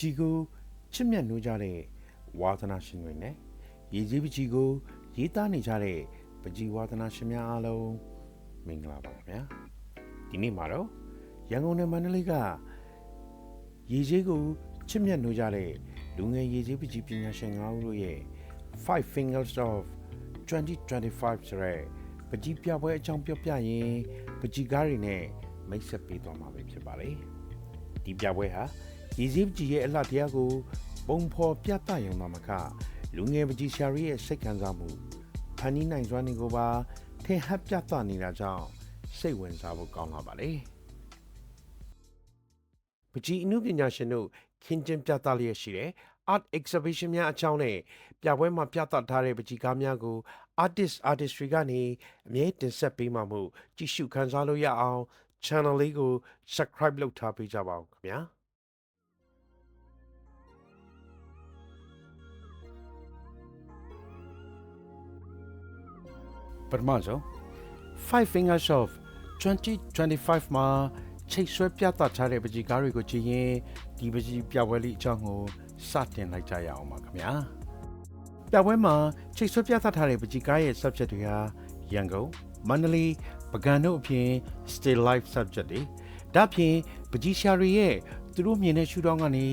ကြီးကိုချစ်မြတ်နိုးကြတဲ့ဝါသနာရှင်တွေနဲ့ရေကြီးပကြီးကိုရေးသားနေကြတဲ့ပကြီးဝါသနာရှင်များအားလုံးမင်္ဂလာပါခင်ဗျာဒီနေ့မှာတော့ရန်ကုန်နဲ့မန္တလေးကရေကြီးကိုချစ်မြတ်နိုးကြတဲ့လူငယ်ရေကြီးပကြီးပညာရှင်၅ဦးတို့ရဲ့5 fingers of 2025ဆိုတဲ့ပကြီးပြပွဲအကြောင်းပြောပြရင်ပကြီးကားတွေနဲ့မိတ်ဆက်ပေးသွားမှာပဲဖြစ်ပါတယ်ဒီပြပွဲဟာ ရည်စည်းပကြီးရဲ့အလှတရားကိုပုံဖော်ပြသရုံသာမကလူငယ်ပကြီးရှာရီရဲ့စိတ်ခံစားမှုဖန်တီးနိုင်စွမ်းတွေကိုပါထင်ဟပ်ပြသနေတာကြောင့်စိတ်ဝင်စားဖို့ကောင်းလာပါလေပကြီးအမှုပညာရှင်တို့ခင်းကျင်းပြသလျက်ရှိတဲ့ art exhibition များအကြောင်းနဲ့ပြပွဲမှာပြသထားတဲ့ပကြီးကားများကို artist artistry ကနေအမြဲတင်ဆက်ပေးမှာမို့ကြည့်ရှုခန်းစားလို့ရအောင် channel လေးကို subscribe လုပ်ထားပေးကြပါဦးခင်ဗျာ ပထမဆုံး Five Fingers of 2025မှာချိတ်ဆွဲပြသထားတဲ့ပကြီးကားတွေကိုကြည့်ရင်ဒီပကြီးပြပွဲလေးအကြောင်းကိုစတင်လိုက်ကြရအောင်ပါခင်ဗျာပြပွဲမှာချိတ်ဆွဲပြသထားတဲ့ပကြီးကားရဲ့ subject တွေဟာရန်ကုန်မန္တလေးပုဂံတို့အပြင် still life subject တွေဒါ့အပြင်ပကြီးရှာတွေရဲ့သူတို့မြင်တဲ့ရှုထောင့်ကနေ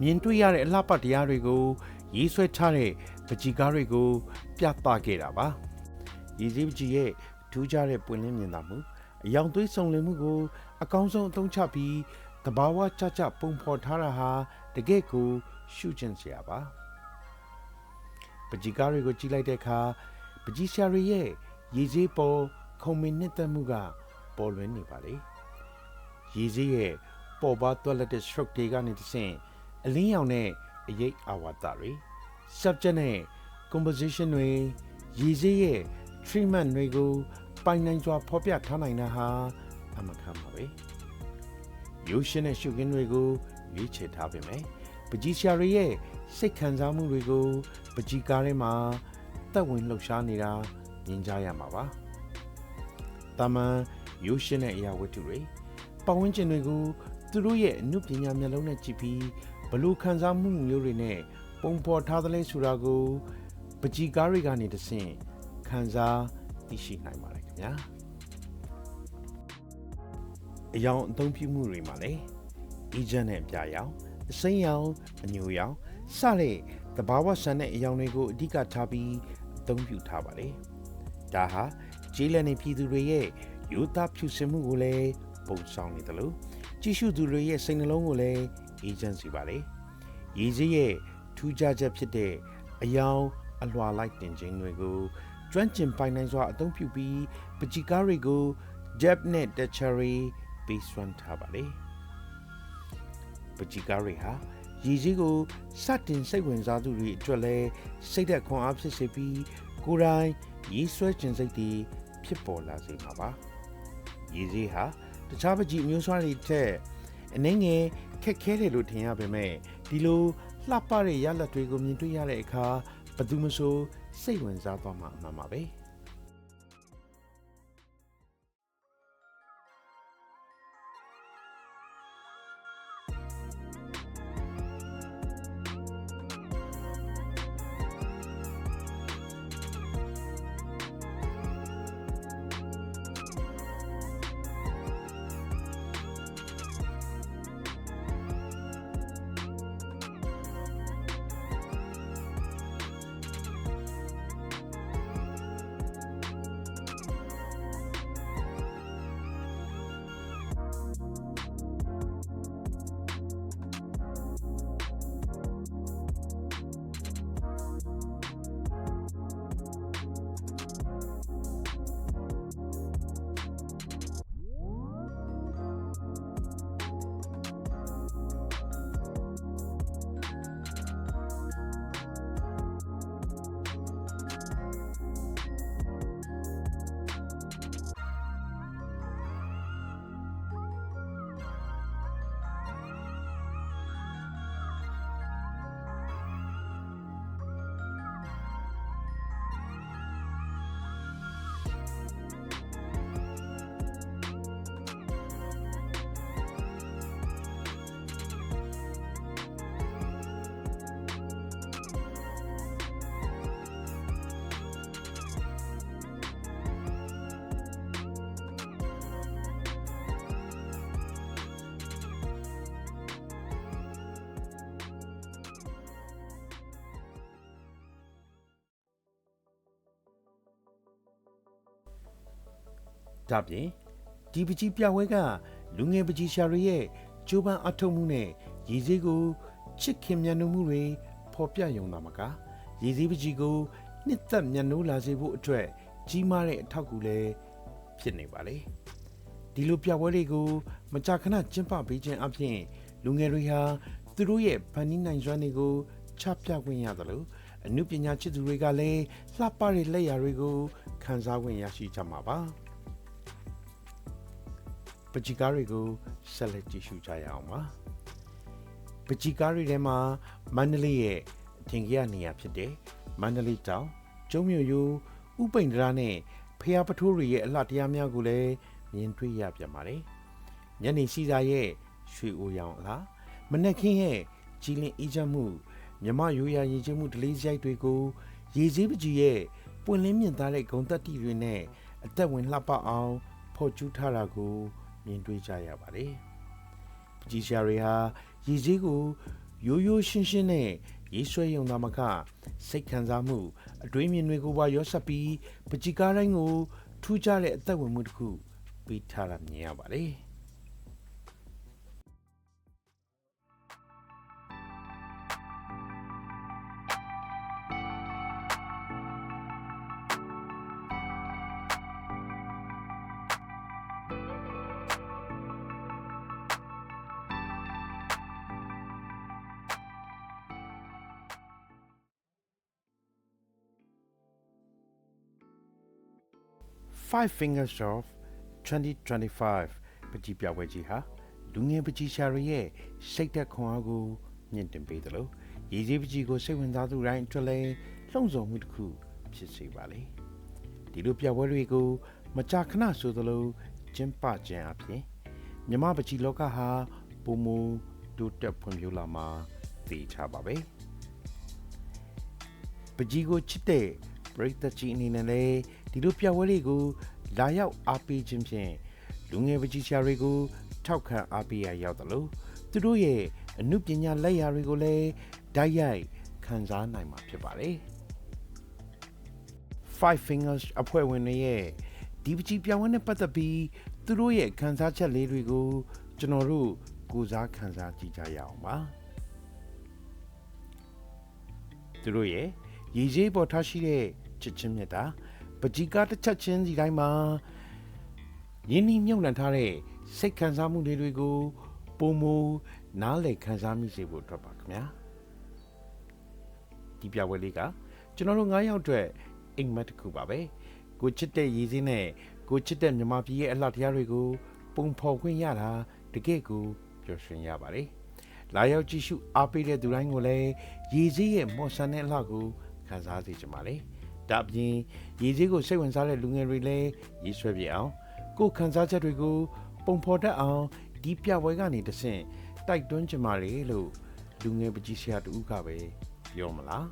မြင်တွေ့ရတဲ့အလှပတရားတွေကိုရေးဆွဲထားတဲ့ပကြီးကားတွေကိုပြသခဲ့တာပါ ရည်စည်းပကြီးရဲ့ထူးခြားတဲ့ပွင့်လင်းမြင်သာမှုအယောင်သွေးစုံလင်မှုကို အကောင်းဆုံးအသုံးချပြီးတဘာဝကြကြပုံဖော်ထားတာဟာတကယ့်ကို ရှုကျင်စရာပါပကြီးကားတွေကိုကြည့်လိုက်တဲ့အခါပကြီးရှာတွေရဲ့ရည်စည်းပေါ်ခုံမင်းနှစ်သက်မှုကပေါ်လွင်နေပါလေရည်စည်းရဲ့ပေါ်ပါသွက်လက်တဲ့ stroke တွေကနေတစ်ဆင့်အလင်းရောင်နဲ့အရေးအာဝါဒတွေ subject နဲ့ composition တွေရည်စည်းရဲ့ treatment တွေကိုပိုင်နိုင်စွာဖော်ပြထားနိုင်တာဟာအမခံပါပဲရုပ်ရှင်နဲ့ရှုခင်းတွေကိုရွေးချယ်ထားပေမဲ့ပကြီးရှာတွေရဲ့စိတ်ခံစားမှုတွေကိုပကြီးကားထဲမှာတက်ဝင်လှုပ်ရှားနေတာမြင်ကြရမှာပါတာမန်ရုပ်ရှင်နဲ့အရာဝတ္ထုတွေပတ်ဝန်းကျင်တွေကိုသူတို့ရဲ့အမှုပညာမျက်လုံးနဲ့ကြည့်ပြီးဘလို့ခံစားမှုမျိုးတွေနဲ့ပုံဖော်ထားသလဲဆိုတာကိုပကြီးကားတွေကနေတဆင့် ခံစားသိရှိနိုင်ပါတယ်ခင်ဗျာအယောင်အသုံးပြုမှုတွေမှာလည်းအီဂျန်နဲ့အပြာရောင်အစိမ်းရောင်အညိုရောင်စတဲ့တဘာဝဆန်တဲ့အယောင်တွေကိုအဓိကထားပြီးအသုံးပြုထားပါတယ်ဒါဟာကျေးလက်နေပြည်သူတွေရဲ့ယူသားဖြူစင်မှုကိုလည်းပုံဆောင်နေတယ်လို့ကြည့်ရှုသူတွေရဲ့စိတ်နှလုံးကိုလည်းအေဂျင့်စီပါလေရည်စည်းရဲ့ထူးခြားချက်ဖြစ်တဲ့အယောင်အလွှာလိုက်တင်ခြင်းတွေကို ကျွမ်းကျင်ပိုင်နိုင်စွာအသုံးပြုပြီးပကြီးကားတွေကို depth နဲ့ texture ပေးစွမ်းထားပါလေပကြီးကားတွေဟာရည်ကြီးကိုစတင်စိတ်ဝင်စားသူတွေအတွက်လဲစိတ်သက်ခွန်အားဖြစ်စေပြီးကိုယ်တိုင်ရေးဆွဲခြင်းစိတ်တွေဖြစ်ပေါ်လာစေမှာပါရည်ကြီးဟာတခြားပကြီးအမျိုးအစားတွေထက်အနေငယ်ခက်ခဲတယ်လို့ထင်ရပေမဲ့ဒီလိုလှပတဲ့ရလဒ်တွေကိုမြင်တွေ့ရတဲ့အခါဘယ်သူမှဆို စိတ်ဝင်စားသွားမှာအမှန်ပါပဲ။ ဒါပြင်ဒီပကြီးပြပွဲကလူငယ်ပကြီးရှာတွေရဲ့ကြိုးပမ်းအထောက်မှုနဲ့ရည်စည်းကိုချစ်ခင်မြတ်နိုးမှုတွေဖော်ပြယုံတာမကရည်စည်းပကြီးကိုနှစ်သက်မြတ်နိုးလာစေဖို့အတွက်ကြီးမားတဲ့အထောက်အကူလည်းဖြစ်နေပါလေဒီလိုပြပွဲတွေကိုမကြာခဏကျင်းပပေးခြင်းအပြင်လူငယ်တွေဟာသူတို့ရဲ့ဖန်တီးနိုင်စွမ်းတွေကိုချပြခွင့်ရတယ်လို့အမှုပညာချစ်သူတွေကလည်းလှပတဲ့လက်ရာတွေကိုခံစားခွင့်ရရှိကြမှာပါ ပကြီးကားတွေကိုဆက်လက်ကြည့်ရှုကြရအောင်ပါပကြီးကားတွေထဲမှာမန္တလေးရဲ့အထင်ကြီးနေရာဖြစ်တဲ့မန္တလေးတောင်ကျုံမြို့ရိုးဥပိန်ဒရာနဲ့ဖျားပထိုးတွေရဲ့အလှတရားများကိုလည်းမြင်တွေ့ရပြန်ပါတယ်ညနေစီစာရဲ့ရွှေအိုရောင်အလားမနက်ခင်းရဲ့ကြည်လင်အေးချမ်းမှုမြမရိုးရာရည်ချင်းမှုဒလေးစရိုက်တွေကိုရေစည်းပကြီးရဲ့ပွင့်လင်းမြင့်သားတဲ့ဂုံတက်တီတွေနဲ့အသက်ဝင်လှပအောင်ဖော်ကျူးထားတာကို မြင်တွေ့ကြရပါတယ်။ပကြီးရှာတွေဟာရည်စည်းကိုရိုးရိုးရှင်းရှင်းနဲ့ရေးဆွဲယုံသာမကစိတ်ခံစားမှုအတွေးမြင်တွေကိုပါရောဆက်ပြီးပကြီးကားတိုင်းကိုထူးခြားတဲ့အသက်ဝင်မှုတစ်ခုပေးထားတာမြင်ရပါတယ်။ Five Fingers of 2025ပကြီးပြပွဲကြီးဟာလူငယ်ပကြီးရှာတွေရဲ့စိတ်သက်ခွန်အားကိုမြင့်တင်ပေးတယ်လို့ရည်စည်းပကြီးကိုစိတ်ဝင်စားသူတိုင်းအတွက်လည်းလှုံ့ဆော်မှုတစ်ခုဖြစ်စေပါလေဒီလိုပြပွဲတွေကို မကြာခဏဆိုသလိုကျင်းပခြင်းအပြင်မြမပကြီးလောကဟာပုံမူတိုးတက်ဖွံ့ဖြိုးလာမှာသိချပါပဲပကြီးကိုချစ်တဲ့ပရိသတ်ကြီးအနေနဲ့လည်း ဒီလိုပြပွဲတွေကိုလာရောက်အားပေးခြင်းဖြင့်လူငယ်ပကြီးရှာတွေကိုထောက်ခံအားပေးရရောက်တယ်လို့သူတို့ရဲ့အမှုပညာလက်ရာတွေကိုလည်းဓာတ်ရိုက်ခံစားနိုင်မှာဖြစ်ပါတယ်။ Five Fingers အဖွဲ့ဝင်တွေရဲ့ဒီပကြီးပြောင်းဝဲနဲ့ပတ်သက်ပြီးသူတို့ရဲ့ခံစားချက်လေးတွေကိုကျွန်တော်တို့ကိုစားခံစားကြည့်ကြရအောင်ပါ။သူတို့ရဲ့ရည်ကြီးပေါ်ထားရှိတဲ့ချစ်ချင်းမြတ်တာ ပကြီးကားတစ်ချက်ချင်းစီတိုင်းမှာရင်းနှီးမြုပ်နှံထားတဲ့စိတ်ခံစားမှုတွေတွေကိုပုံမူနားလည်ခံစားမိစေဖို့အတွက်ပါခင်ဗျာဒီပြပွဲလေးကကျွန်တော်တို့9ယောက်အတွက်အိမ်မက်တစ်ခုပါပဲကိုချစ်တဲ့ရည်စင်းနဲ့ကိုချစ်တဲ့မြမပြည်ရဲ့အလှတရားတွေကိုပုံဖော်ခွင့်ရတာတကယ့်ကိုပျော်ရွှင်ရပါတယ်လာရောက်ကြည့်ရှုအားပေးတဲ့သူတိုင်းကိုလည်းရည်စည်းရဲ့မော်ဆန်တဲ့အလှကိုခံစားစေချင်ပါတယ် ဒါအပြင်ရည်စည်းကိုစိတ်ဝင်စားတဲ့လူငယ်တွေလည်းရေးဆွဲပြအောင်ကိုယ်ခံစားချက်တွေကိုပုံဖော်တတ်အောင်ဒီပြပွဲကနေတဆင့်တိုက်တွန်းကြပါလေလို့လူငယ်ပကြီးဆရာတူကပဲပြောမလား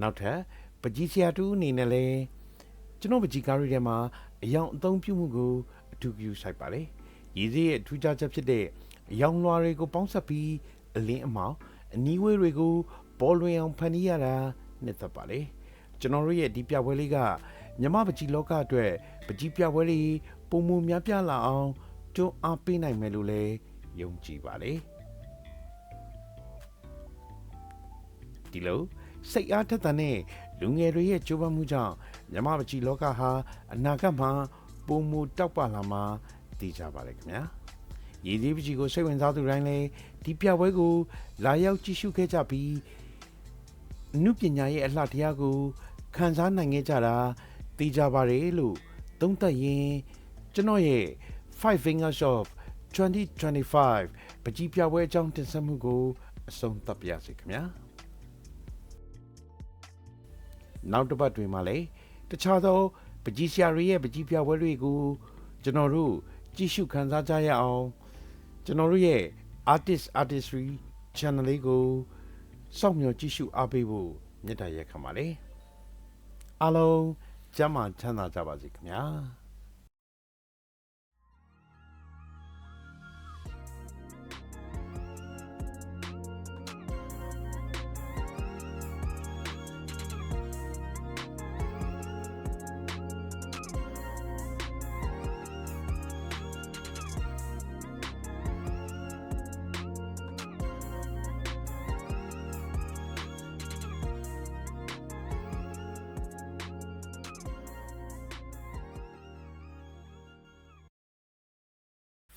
နောက်ထပ်ပကြီးဆရာတူအနေနဲ့လဲကျွန်တော်ပကြီးကားရီထဲမှာအယောင်အသုံးပြုမှုကိုအထူးပြုဆိုင်ပါလေရည်စည်းရဲ့ထူးခြားချက်ဖြစ်တဲ့အယောင်လွှာတွေကိုပေါင်းစပ်ပြီးအလင်းအမောင်အနီးဝေးတွေကိုပေါ်လွင်အောင်ဖန်တီးရတာနှစ်သက်ပါလေကျွန်တော်တို့ရဲ့ဒီပြပွဲလေးကမြမပကြီးလောကအတွက်ပကြီးပြပွဲလေးပုံမူများပြားလာအောင်တွန်းအားပေးနိုင်မယ်လို့လည်းယုံကြည်ပါလေဒီလို စိတ်အားထက်သန်တဲ့လူငယ်တွေရဲ့ကြိုးပမ်းမှုကြောင့်မြမပကြီးလောကဟာအနာဂတ်မှာပုံမူတောက်ပလာမှာတည်ကြပါလေခင်ဗျာရည်သေးပကြီးကိုစိတ်ဝင်စားသူတိုင်းလည်းဒီပြပွဲကို လာရောက်ကြည့်ရှုခဲ့ကြပြီးအနုပညာရဲ့အလှတရားကိုခံစားနိုင်ခဲ့ကြတာသိကြပါတယ်လို့သုံးသပ်ရင်းကျွန်တော်ရဲ့5 fingers of 2025ပကြီးပြပွဲအကြောင်းတင်ဆက်မှုကိုအဆုံးသတ်ပါရစေခင်ဗျာ နောက်တစ်ပတ်တွင်မှလည်းတခြားသောပကြီးဆရာတွေရဲ့ပကြီးပြပွဲတွေကိုကျွန်တော်တို့ကြည့်ရှုခန်းစားကြရအောင်ကျွန်တော်တို့ရဲ့ artist artistry channel လေးကိုစောင့်မျှော်ကြည့်ရှုအားပေးဖို့မေတ္တာရက်ခံပါတယ်အားလုံးကျမ်းမာချမ်းသာကြပါစေခင်ဗျာ